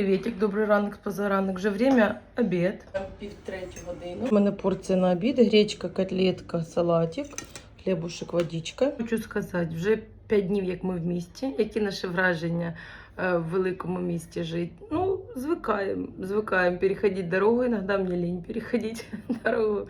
Приветик, добрий ранок, позаранок. Вже время обід. Пів третю годину. У мене порція на обід, гречка, котлетка, салатик, хлібушек, водичка. Хочу сказати, вже 5 днів, як ми в місті. Які наші враження в великому місті жити? Ну, звикаємо, звикаємо переходити дорогу. Іноді мені лінь переходити дорогу.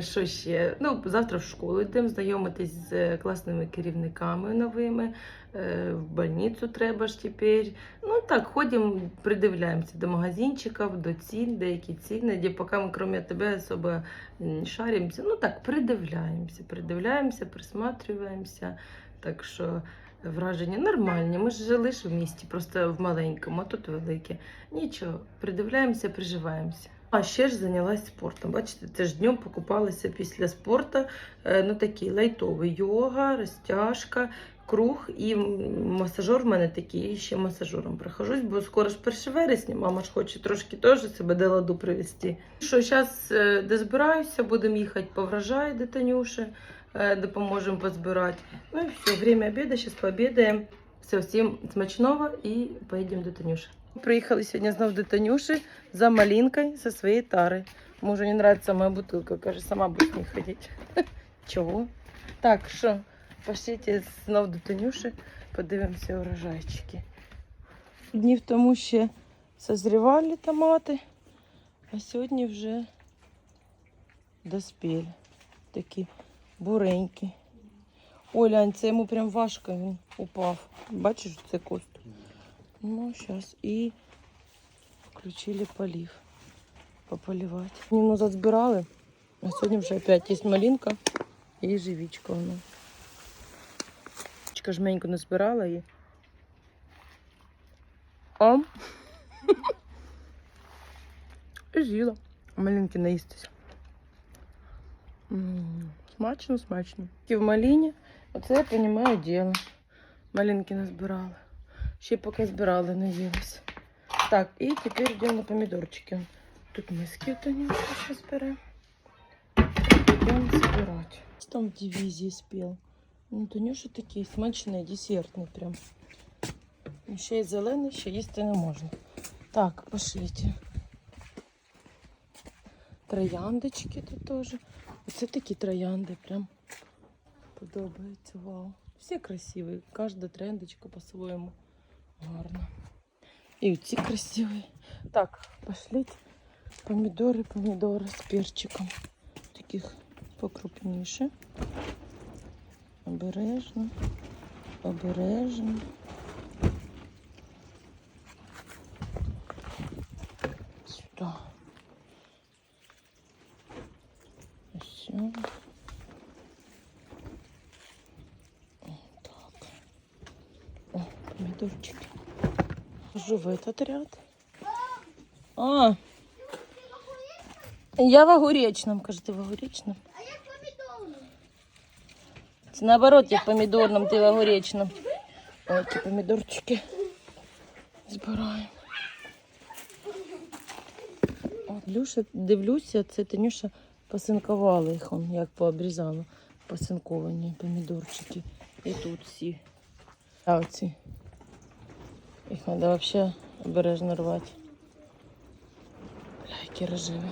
Що ще? Ну, завтра в школу йдемо знайомитись з класними керівниками новими. Е, В больницю треба ж тепер. Ну так, ходимо, придивляємося до магазинчиків, до цін, деякі ціни, де поки ми, крім тебе, особо не шаримося. Ну так, придивляємося, придивляємося, присматриваємося. Так що враження нормальні. Ми ж жили ж в місті, просто в маленькому, а тут велике. Нічого, придивляємося, приживаємося. А ще ж зайнялася спортом. Бачите, це ж днем покупалася після спорту. е, Ну такий лайтовий йога, розтяжка, круг і м, масажер в мене такий, ще масажером прохожусь, бо скоро ж 1 вересня, мама ж хоче трошки теж себе до ладу привести. Що зараз де збираюся, будемо їхати по врожаю до Танюші, е, допоможемо позбирати. Ну і все, время обіду, зараз пообідаємо. Все, всім смачного і поїдемо до Танюші. Приїхали сьогодні знову до Танюші за малинкою зі своєї тари. Мужу не нравится моя бутылка, каже, сама будеш не ходити. Чого? Так, що? Пошліть знов до Танюші, подивимося урожайчики. Днів тому ще созрівали томати, а сьогодні вже доспіль. Такі буренькі. Ой, Лянь, це йому прям важко, він упав. Бачиш, це кост. Ну, зараз. І включили полив. Пополивати. Ніну зазбирали, а сьогодні вже опять є малинка і живічка. Воно. Чка жменьку не збирала і. Ом. І з'їла. Малинки наїстися. Смачно, смачно. І в малині, оце я розумію діло. Малинки назбирали. Ще поки збирали, наїлися. Так, і тепер йдемо на помідорчики. Тут миски зараз бере. Йдемо збирати. Там в дивізії спів. Ну, Танюша такий смачний, десертний прям. Ще й зелений, ще їсти не можна. Так, пошліть. Трояндочки тут теж. Оце такі троянди прям подобаються. Вау. Всі красиві. Кожна трендочка по-своєму гарна. І ці красиві. Так, пошліть. Помідори, помідори з перчиком. Таких покрупніше. Обережно. Обережно. Сюди. Ось. Так. О, помидорчики. Хожу в этот ряд. А. Я в огуречном, кажете, в огуречном. Це наоборот, я в помідорному, ти в огуречном. Ой, ті помідорчики збираємо. Люша, дивлюся, це Танюша посинкувала їх, он, як пообрізала. Посинковані помідорчики. І тут всі. А оці. Їх треба взагалі обережно рвати. Бля, які рожеві.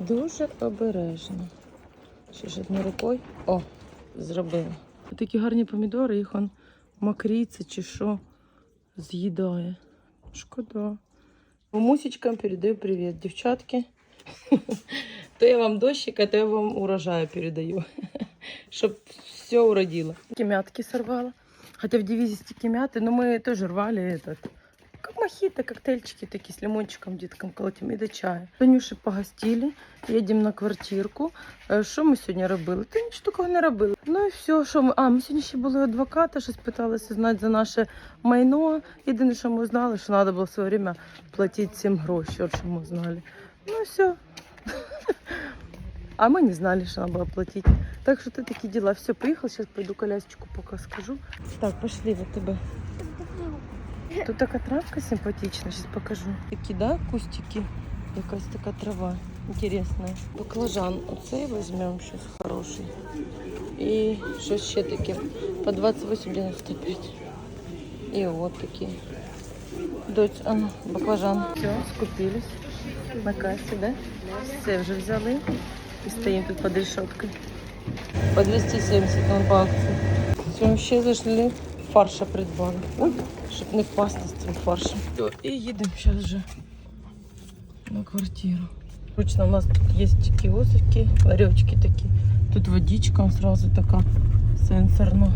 Дуже обережно. Ще ж одною рукою. О, зробила. Такі гарні помідори, їх он мокріться чи що з'їдає. Шкода. Мусічкам передаю привіт, дівчатки. То я вам дощика, то я вам урожаю передаю. Щоб все уродило. Такі мятки сорвала. Хотя в дивизии стики мяты, но мы тоже рвали этот. Как мохито, коктейльчики такие с лимончиком, деткам колотим и до чая. Танюші погостили, їдемо на квартирку. Е, Що ми сьогодні робили? Та нічого такого не робили. Ну і все, що ми. А, ми сьогодні ще були у адвоката, щось питалися знати за наше майно. Єдине, що ми знали, що треба було в своє время платити всім гроші, от що ми знали. Ну і все. А мы не знали, что надо было платить. Так что это такие дела. Все, поехал, сейчас пойду колясочку пока скажу. Так, пошли в ТБ. Тут така травка симпатична, сейчас покажу. Такі, да, кустики. Якась така трава інтересна. Баклажан. Оцей візьмемо щось хороший. І щось ще таке. По 28,95. І от такі. Дочь, а ну, баклажан. Все, скупились. На касі, да? Все вже взяли. І стоїмо тут під решеткою. По 270 он по акції. Все, ще зайшли, фарша придбали. Щоб не впасти з цим фаршем. Все, і їдемо зараз вже на квартиру. Вручно у нас тут є кіосики, ларьочки такі. Тут водичка сразу така сенсорна.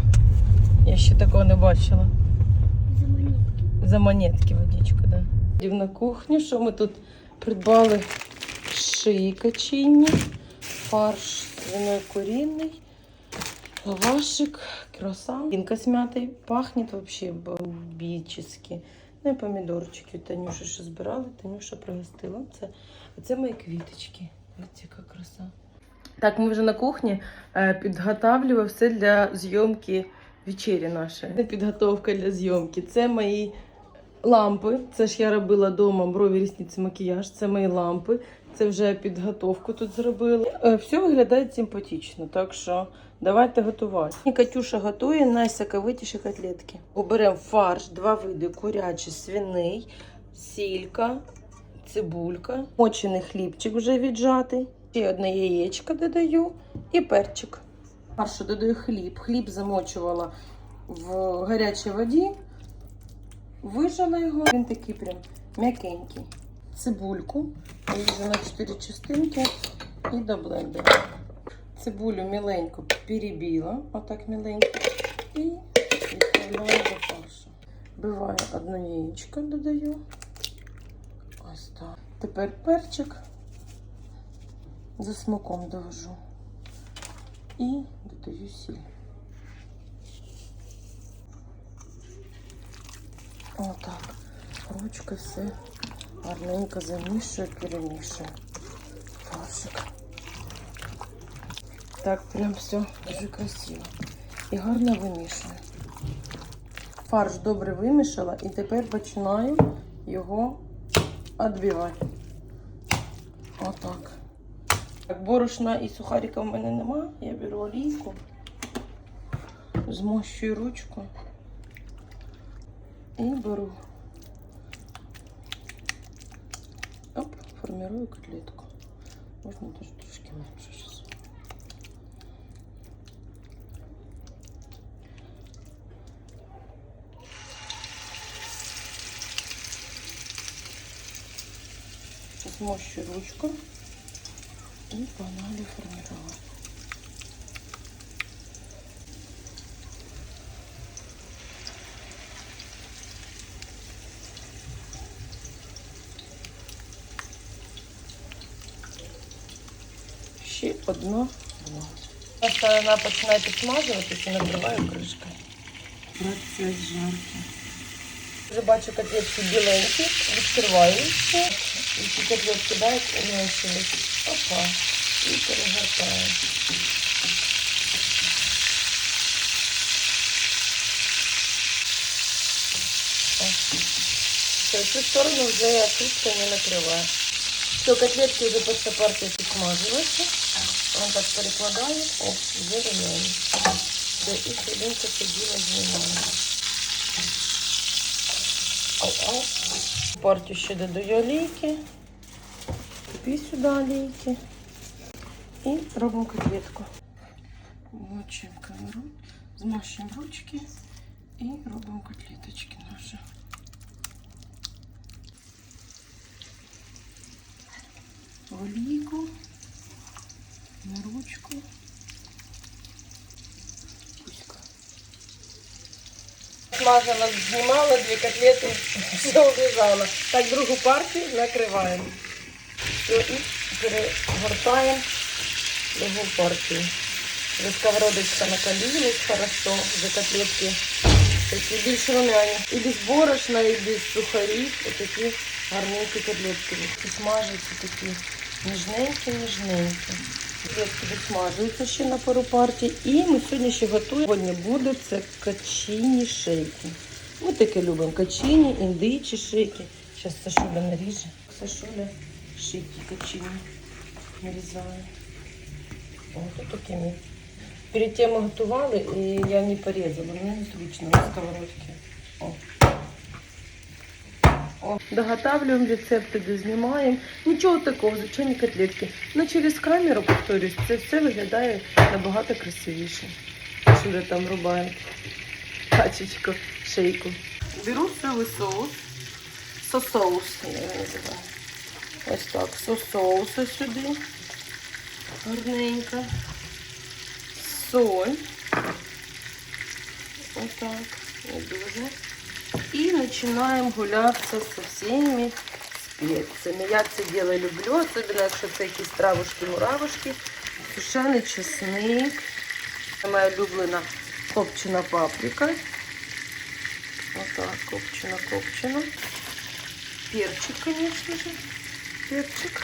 Я ще такого не бачила. За монетки За монетки водичка, да. Йдемо на кухню, що ми тут придбали шиї качинні, фарш свиной куриный, лавашик, круассан. Гінка з м'ятою пахнет вообще бомбически. Ну і помідорчики. Танюша ще збирали, Танюша пригостила. Це, це мої квіточки. Ось яка краса. Так, ми вже на кухні е, підготавлюємо все для зйомки вечері нашої. Це підготовка для зйомки. Це мої лампи. Це ж я робила вдома брові, рісниці, макіяж. Це мої лампи. Це вже підготовку тут зробили. Е, Все виглядає симпатично, так що давайте готувати. І Катюша готує найсаковитіші котлетки. Оберемо фарш, два види: курячий, свиний, сілька, цибулька, мочений хлібчик вже віджатий. Ще одне яєчко додаю і перчик. Фаршу додаю хліб. Хліб замочувала в гарячій воді, вижала його. Він такий прям м'якенький. Цибульку ріжу на 4 частинки і до блендера. Цибулю міленько перебила, отак міленько, і відправляю до фаршу. Биваю одне яєчко, додаю. Ось так. Тепер перчик за смаком довожу. І додаю сіль. Отак. Ручкою все гарненько замішую, перемішую. Фаршик. Так, прям все дуже красиво. І гарно вимішую. Фарш добре вимішала і тепер починаю його відбивати. Отак. Так, борошна і сухарика в мене нема. Я беру олійку, змощую ручку і беру. Формирую котлетку. Можно даже трошки меньше сейчас. Смощу ручку и погнали формировать. Ще одно дно. Просто вона починає підсмажуватися і накриваю кришкою. Процес жарки. Вже бачу котлетки біленькі, відкриваю їх. І ці котлетки дають умішались. Опа. І перегортаю. Цю сторону вже я кришкою не накриваю. Все, котлетки вже після партії підсмажилися. Он так перекладає, оп, вже. Все, і хвилинку тоді знімаю. Ау-ау. Партію ще додаю олійки. І сюди олійки. І робимо котлетку. Камеру, змащуємо ручки і робимо котлеточки наші. Олійку, на ручку. Смажила, знімала дві котлети, все влізала. Так, другу партію накриваємо. Все, і перегортаємо другу партію. Сковородочка накалилась хорошо, вже котлетки такі більш румяні. І без борошна, і без сухарів. Отакі гарненькі котлетки. І смажаться такі ніжненькі-ніжненькі. Котлетки досмажуються ще на пару партій. І ми сьогодні ще готуємо. Сьогодні буде це качині шейки. Ми таке любимо. Качині, індичі шейки. Зараз Сашуля наріже. Сашуля шейки качині нарізає. О, тут такими. Перед тем ми готували, і я не порізала. Мені незручно на сковородці. О. Доготавлюємо рецепти, дознімаємо. Нічого такого, звичайні котлетки. Ну через камеру, повторюсь, це все виглядає набагато красивіше. Що де там рубають качечку, шейку. Беру соєвий соус. Сосоус, я його називаю. Ось так, сосоуса сюди. Гарненько. Соль. Отак, не дуже. И начинаем гулятися со всеми специями. Я це дело люблю, особенно якщо це якісь травушки, муравушки. Сушений чесник. Моя улюблена копчена паприка. Отак, копчена, копчена. Перчик, конечно же. Перчик.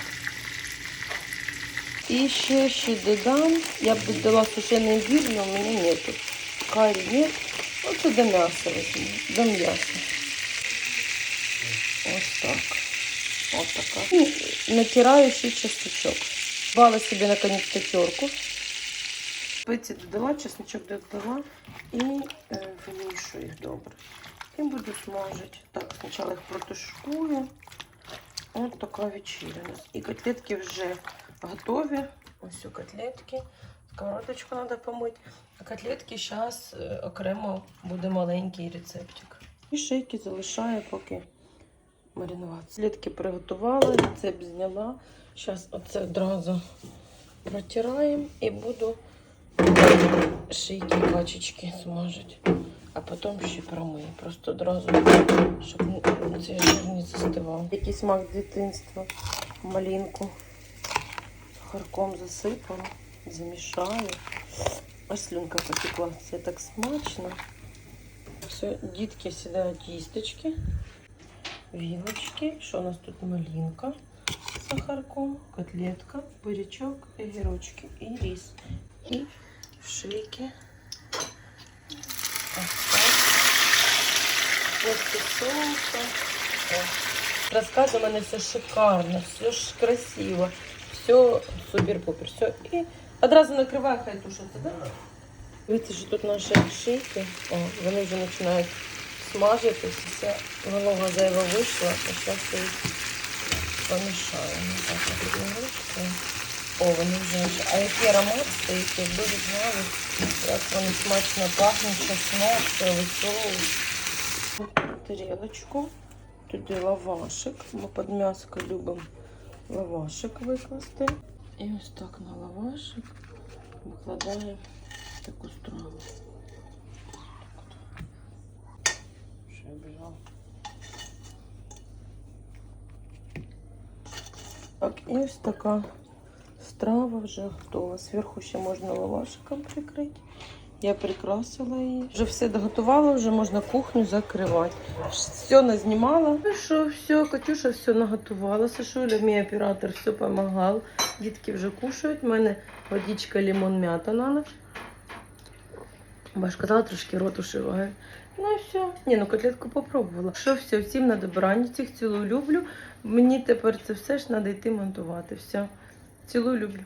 І ще ще додам. Я б додала сушений імбір, але у мене нету. Карі нет. Оце до м'яса візьму. До м'яса. Ось так. Ось така. І натираю ще частичок. Бала собі наконець терку. Спеції додала, чесночок додала і е, вимішую їх добре. І буду смажити. Так, спочатку їх протушкую. Ось така вечеря. І котлетки вже готові. Ось у котлетки. Сковородочку треба помити. А котлетки зараз окремо буде маленький рецептик. І шейки залишаю, поки маринуватися. Котлетки приготувала, рецепт зняла. Зараз оце одразу протираємо і буду шийки качечки смажити. А потім ще промию. Просто одразу, щоб цей жир не застивав. Який смак дитинства. Малинку харком засипала, замішаю. Ось слюнка потекла. Це так смачно. Все, дітки сідають їсточки, вілочки. Що у нас тут малинка з сахарком, котлетка, бурячок, огірочки і рис. І шийки. Ось так. После соуса. У мене все шикарно, все ж красиво, все супер-пупер. Все. І одразу накриваю, хай тушиться, да? Дивіться, що тут наші шийки. О, вони вже починають смажитись. Вся волога зайва вийшла, а зараз їх помішаємо. Так, ручкою. О, вони вже А який аромат стоїть, якби ви знали, як вони смачно пахнуть, чеснок, соєвий соус. Тарілочку. Туди лавашик. Ми під м'яско любимо лавашик викласти. І ось так на лавашик викладаємо таку страву. Що я бежав. Так, і ось така страва вже готова. Зверху ще можна лавашиком прикрити. Я прикрасила її. Вже все доготувала, вже можна кухню закривати. Все назнімала. Ну що, все, Катюша все наготувала. Сашуля, мій оператор, все допомагав. Дітки вже кушають. У мене водичка, лимон, м'ята на надо. Баш казала, трошки рот ушиває. Ну і все. Ні, ну котлетку попробувала. Що все, всім на добраніч, всіх цілую люблю. Мені тепер це все ж треба йти монтувати. Все. Цілую люблю.